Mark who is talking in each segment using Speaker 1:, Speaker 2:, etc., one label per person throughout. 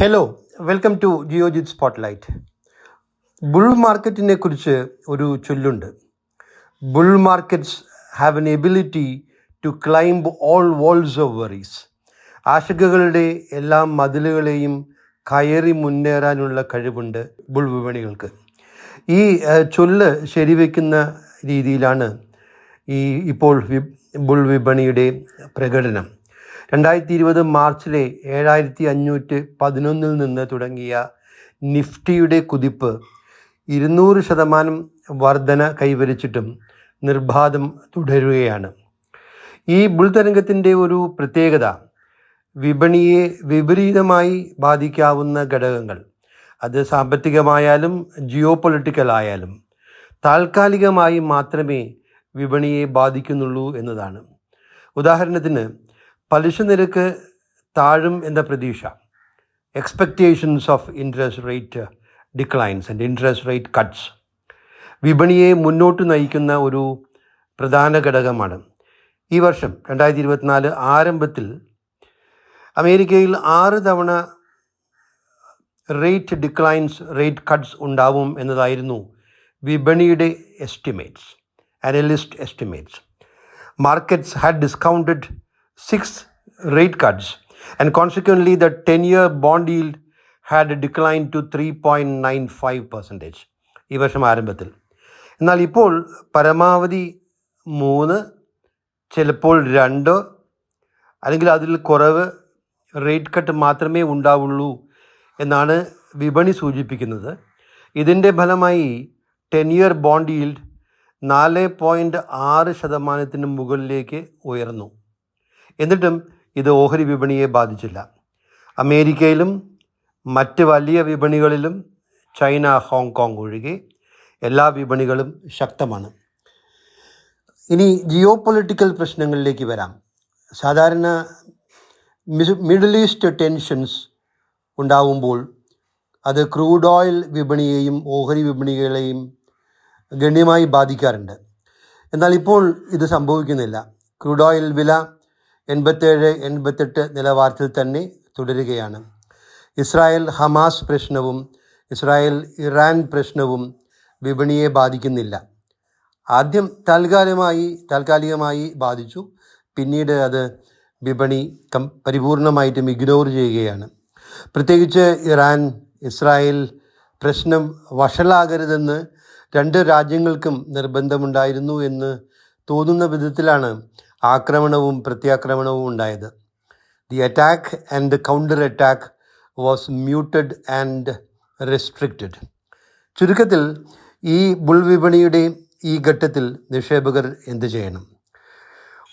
Speaker 1: Hello welcome to Geojit spotlight bull മാർക്കറ്റിനെ കുറിച്ച് ഒരു ചൊല്ലുണ്ട്. Bull markets have an ability to climb all walls of worries ആശങ്കകളുടെ എല്ലാ മതിലുകളെയും കയറി മുന്നേറാനുള്ള കഴിവുണ്ട് ബുൾ വിപണികൾക്ക്. ഈ ചൊല്ല് ശരിവെക്കുന്ന രീതിയിലാണ് ഈ ഇപ്പോൾ ബുൾ വിപണിയുടെ പ്രകടനം. രണ്ടായിരത്തി ഇരുപത് മാർച്ചിലെ ഏഴായിരത്തി അഞ്ഞൂറ്റി പതിനൊന്നിൽ നിന്ന് തുടങ്ങിയ നിഫ്റ്റിയുടെ കുതിപ്പ് ഇരുന്നൂറ് ശതമാനം വർധന കൈവരിച്ചിട്ടും നിർബാധം തുടരുകയാണ്. ഈ ബുൾ തരംഗത്തിന്റെ ഒരു പ്രത്യേകത വിപണിയെ വിപരീതമായി ബാധിക്കാവുന്ന ഘടകങ്ങൾ. അത് സാമ്പത്തികമായാലും ജിയോ പൊളിറ്റിക്കലായാലും താൽക്കാലികമായി മാത്രമേ വിപണിയെ ബാധിക്കുന്നുള്ളൂ എന്നതാണ്. ഉദാഹരണത്തിന് പലിശ നിരക്ക് താഴും എന്ന പ്രതീക്ഷ. Expectations of interest rate declines and interest rate cuts വിപണിയെ മുന്നോട്ട് നയിക്കുന്ന ഒരു പ്രധാന ഘടകമാണ്. ഈ വർഷം രണ്ടായിരത്തി ഇരുപത്തിനാല് ആരംഭത്തിൽ അമേരിക്കയിൽ ആറ് തവണ റേറ്റ് ഡിക്ലൈൻസ് റേറ്റ് കട്ട്സ് ഉണ്ടാവും എന്നതായിരുന്നു വിപണിയുടെ estimates analyst estimates markets had discounted six rate cuts, and consequently, the 10 year bond yield had declined to 3.95 percentage. ഈ വർഷം ആരംഭത്തിൽ. എന്നാൽ ഇപ്പോൾ പരമാവധി മൂന്ന് ചിലപ്പോൾ രണ്ട് അല്ലെങ്കിൽ അതിൽ കുറവ് റേറ്റ് കട്ട് മാത്രമേ ഉണ്ടാവുള്ളൂ എന്നാണ് വിപണി സൂചിപ്പിക്കുന്നത്. ഇതിന്റെ ഫലമായി ടെൻ ഇയർ ബോണ്ട് ഈൽഡ് നാല് പോയിന്റ് ആറ് ശതമാനത്തിന് മുകളിലേക്ക് ഉയർന്നു. എന്നിട്ടും ഇത് ഓഹരി വിപണിയെ ബാധിച്ചില്ല. അമേരിക്കയിലും മറ്റ് വലിയ വിപണികളിലും ചൈന ഹോങ്കോങ് ഒഴികെ എല്ലാ വിപണികളും ശക്തമാണ്. ഇനി ജിയോ പൊളിറ്റിക്കൽ പ്രശ്നങ്ങളിലേക്ക് വരാം. സാധാരണ മിഡിൽ ഈസ്റ്റ് ടെൻഷൻസ് ഉണ്ടാവുമ്പോൾ അത് ക്രൂഡ് ഓയിൽ വിപണിയെയും ഓഹരി വിപണികളെയും ഗണ്യമായി ബാധിക്കാറുണ്ട്. എന്നാൽ ഇപ്പോൾ ഇത് സംഭവിക്കുന്നില്ല. ക്രൂഡ് ഓയിൽ വില എൺപത്തേഴ് എൺപത്തെട്ട് നിലവാരത്തിൽ തന്നെ തുടരുകയാണ്. ഇസ്രായേൽ ഹമാസ് പ്രശ്നവും ഇസ്രായേൽ ഇറാൻ പ്രശ്നവും വിപണിയെ ബാധിക്കുന്നില്ല. ആദ്യം താൽക്കാലികമായി താൽക്കാലികമായി ബാധിച്ചു. പിന്നീട് അത് വിപണി കം പരിപൂർണമായിട്ടും ഇഗ്നോർ ചെയ്യുകയാണ്. പ്രത്യേകിച്ച് ഇറാൻ ഇസ്രായേൽ പ്രശ്നം വഷളാകരുതെന്ന് രണ്ട് രാജ്യങ്ങൾക്കും നിർബന്ധമുണ്ടായിരുന്നു എന്ന് തോന്നുന്ന വിധത്തിലാണ് ആക്രമണവും പ്രത്യാക്രമണവും ഉണ്ടായത്. The attack and counter attack was muted and restricted ചുരുക്കത്തിൽ ഈ ബുൾ വിപണിയുടെ ഈ ഘട്ടത്തിൽ നിക്ഷേപകർ എന്തു ചെയ്യണം?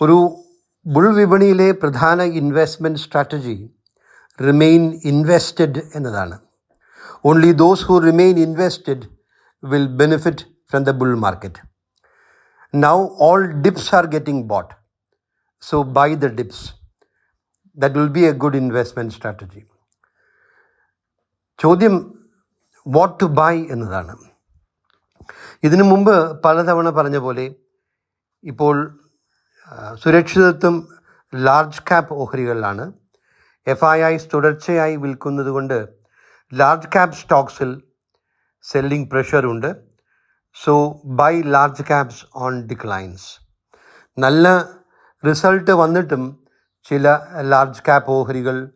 Speaker 1: ഒരു ബുൾ വിപണിയിലെ പ്രധാന ഇൻവെസ്റ്റ്മെന്റ് സ്ട്രാറ്റജി റിമെയിൻ ഇൻവെസ്റ്റഡ് എന്നതാണ്. Only those who remain invested will benefit from the bull market now all dips are getting bought so buy the dips. That will be a good investment strategy. ചോദ്യം what to buy എന്നതാണ് ഇതിനു മുമ്പ് പലതവണ പറഞ്ഞ പോലെ ഇപ്പോൾ സുരക്ഷിതത്വം large cap ഓഹരികളിലാണ് എഫ് ഐ ഐസ് തുടർച്ചയായി വിൽക്കുന്നത് കൊണ്ട് ലാർജ് ക്യാപ്പ് സ്റ്റോക്സിൽ selling പ്രഷറുണ്ട് so buy large caps on declines നല്ല റിസൾട്ട് വന്നിട്ടും ചില ലാർജ് ക്യാപ്പ് ഓഹരികൾ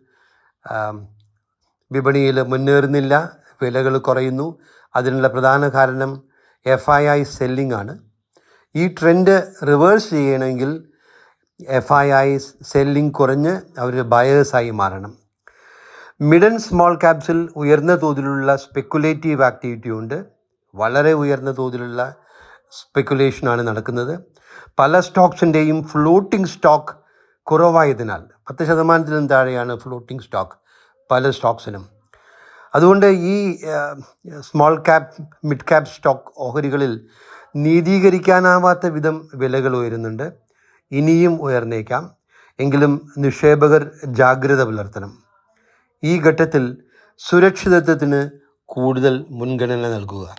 Speaker 1: വിപണിയിൽ മുന്നേറുന്നില്ല വിലകൾ കുറയുന്നു. അതിനുള്ള പ്രധാന കാരണം എഫ് ഐ ഐ സെല്ലിംഗ് ആണ്. ഈ ട്രെൻഡ് റിവേഴ്സ് ചെയ്യണമെങ്കിൽ എഫ് ഐ ഐ സെല്ലിംഗ് കുറഞ്ഞ് അവർ ബയേഴ്സായി മാറണം. മിഡ് ആൻഡ് സ്മോൾ ക്യാപ്സിൽ ഉയർന്ന തോതിലുള്ള സ്പെക്കുലേറ്റീവ് ആക്ടിവിറ്റി ഉണ്ട്. വളരെ ഉയർന്ന തോതിലുള്ള സ്പെക്കുലേഷനാണ് നടക്കുന്നത്. പല സ്റ്റോക്സിന്റെയും ഫ്ലോട്ടിംഗ് സ്റ്റോക്ക് കുറവായതിനാൽ പത്ത് ശതമാനത്തിലും താഴെയാണ് ഫ്ലോട്ടിംഗ് സ്റ്റോക്ക് പല സ്റ്റോക്സിനും. അതുകൊണ്ട് ഈ small cap mid cap stock ഓഹരികളിൽ നീതീകരിക്കാനാവാത്ത വിധം വിലകൾ ഉയരുന്നുണ്ട്. ഇനിയും ഉയർന്നേക്കാം. എങ്കിലും നിക്ഷേപകർ ജാഗ്രത പുലർത്തണം. ഈ ഘട്ടത്തിൽ സുരക്ഷിതത്വത്തിന് കൂടുതൽ മുൻഗണന നൽകുക.